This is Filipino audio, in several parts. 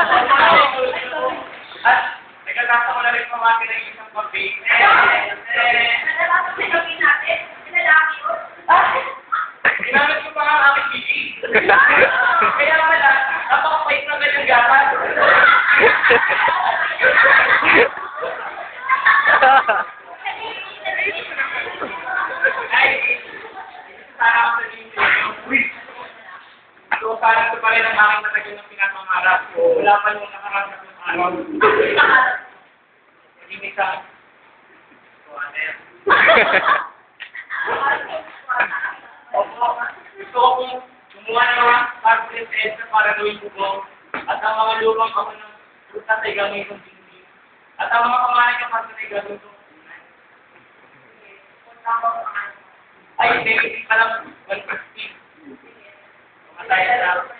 At nagkakasa ko na rin pamati ng isang kape. Ginamit ko pa nga ang aking. Kaya pala, napakapait na ganyang gatas. Ay, sana ako sa inyo. Uy! So, sana ito pa rin ang aking matagal na pinapangarap. Wala pa yung nakarap na sa... So, ano yan? Opo, gusto ko kong gumawa ng mga carpet extra para gawin ko po. At ang mga lumang ako ng prutas ay gawin kong dingding. At ang mga kamarin ng karpet ay gawin ko. Ay, hindi pa lang 150. Pumatay na sa Manila.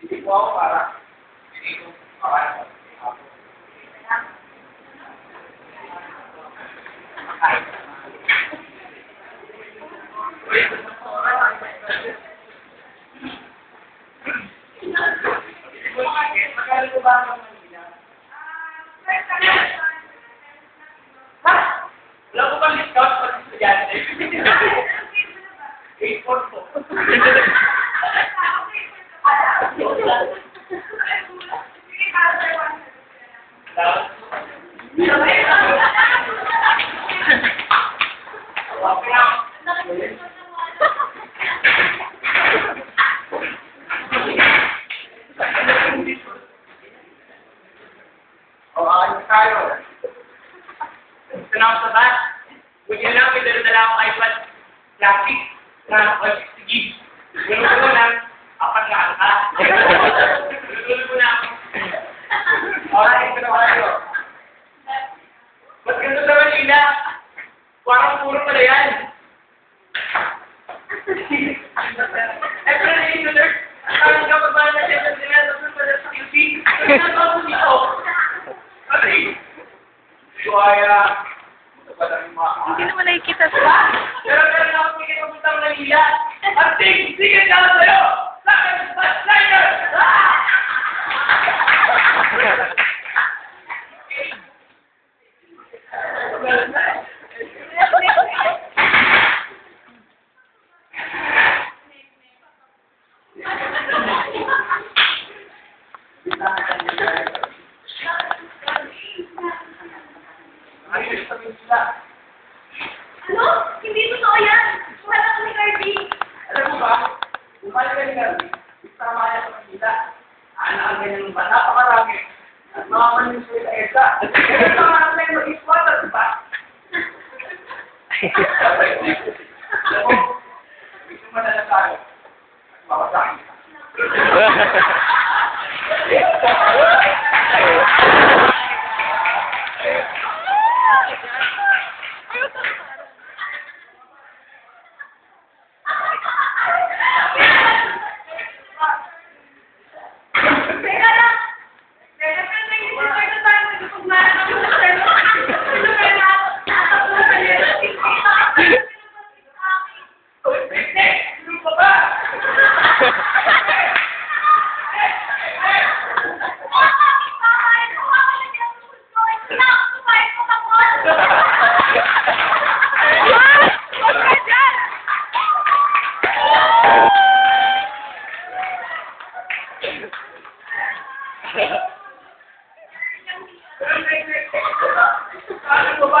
Hindi po ako para, hindi ko, para? Wala ko bang discount pag estudyante? 8 po. O, ayos tayo. Ako sa bus. Buti na lang, may dala-dala iPad classic na 160 gig. Ganun ko apat na ata ako. Alright, ito na tayo. Ba't ganito sa Manila? Parang puro pala yan. Eh, pero dito, sir. Parang kapag ba na siya sa sinasabot pala sa QC, ano ako dito? Kasi, yung mga Hindi naman nakikita sa... pero meron ako sige pumunta ng Manila. At sige, sige na sa'yo! Ayos sa sila. Ano? Hindi totoo yan. Wala ko ni Kirby. Alam mo ba, bumalik ka ni Gabi, tama yan sa Manila. Ano ang ganyan ba? Napakarami. At mga manunsyo sa ESA. Kaya mga ano na yung mag-iswata, di ba? Alam mo, gusto mo na lang tayo. Mawasakin ka. Teka lang. Teka, pero naisip ko na tayo magpagmana ng mga sa'yo. Ano kaya na ako? Nakapunan niya. Hindi! Ano ka ba? Huwag ka dyan! Ano ba